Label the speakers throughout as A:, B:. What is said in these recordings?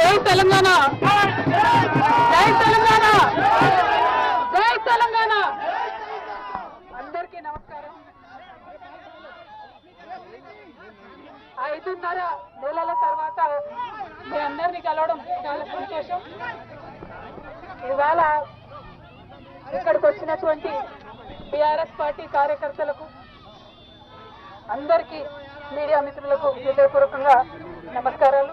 A: జై తెలంగాణ. జై తెలంగాణ. జై తెలంగాణ. అందరికీ నమస్కారం. ఐదున్నర నెలల తర్వాత మీ అందరినీ కలవడం చాలా సంతోషం. ఇవాళ ఇక్కడికి వచ్చినటువంటి బీఆర్ఎస్ పార్టీ కార్యకర్తలకు అందరికీ మీడియా మిత్రులకు హృదయపూర్వకంగా నమస్కారాలు.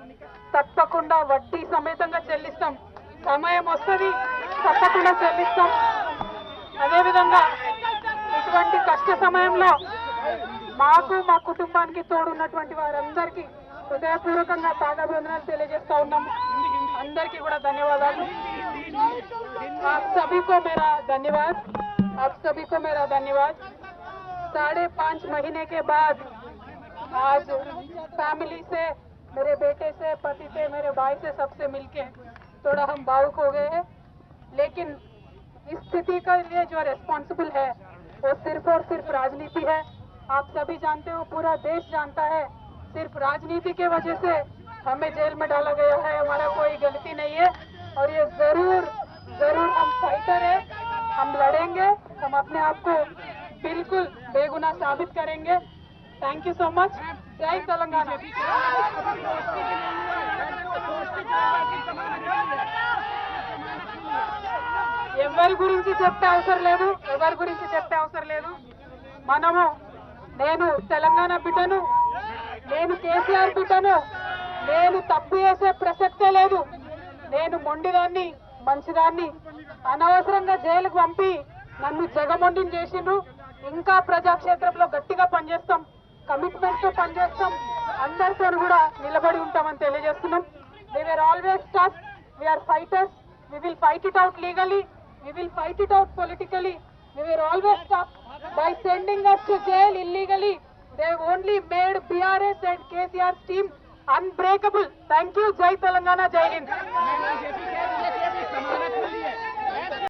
A: తప్పకుండా వడ్డీ సమేతంగా చెల్లిస్తాం సమయం వస్తుంది తప్పకుండా చెల్లిస్తాం అదేవిధంగా ఇటువంటి కష్ట సమయంలో మాకు మా కుటుంబానికి తోడున్నటువంటి వారందరికీ హృదయపూర్వకంగా పాదాభివందనాలు తెలియజేస్తా ఉన్నాము అందరికీ కూడా ధన్యవాదాలు आप सभी को मेरा धन्यवाद आप सभी को मेरा धन्यवाद साढ़े पाँच महीने के बाद आज फैमिली से मेरे बेटे से, पति से, मेरे भाई से सबसे मिलके थोड़ा हम भावुक हो गए हैं। लेकिन इस स्थिति के लिए जो रेस्पॉन्सिबल है, वो सिर्फ़ और सिर्फ़ राजनीति है। आप सभी जानते हो, पूरा देश जानता है, सिर्फ़ राजनीति के वजह से हमें जेल में डाला गया है। हमारा कोई गलती नहीं है। और ये ज़रूर ज़रूर हम फाइटर है। हम लड़ेंगे। हम अपने आप को बिल्कुल बेगुनाह साबित करेंगे। థ్యాంక్ యూ సో మచ్ జై తెలంగాణ ఎవరి గురించి చెప్తే అవసరం లేదు? ఎవరి గురించి చెప్తే అవసరం లేదు? మనము నేను తెలంగాణ బిడ్డను నేను కేసీఆర్ బిడ్డను నేను తప్పు చేసే ప్రసక్తే లేదు. నేను మొండిదాన్ని మంచిదాన్ని అనవసరంగా జైలుకు పంపి నన్ను జగమొండిని చేసిండ్రు. ఇంకా ప్రజాక్షేత్రంలో గట్టిగా పనిచేస్తాం. కమిట్మెంట్తో పనిచేస్తాం. అందరితో కూడా నిలబడి ఉంటామని తెలియజేస్తున్నాం. We are always tough we are fighters we will fight it out legally we will fight it out politically we we're always tough by sending us to jail illegally they only made BRS and KCR team unbreakable thank you జై తెలంగాణ జై హింద్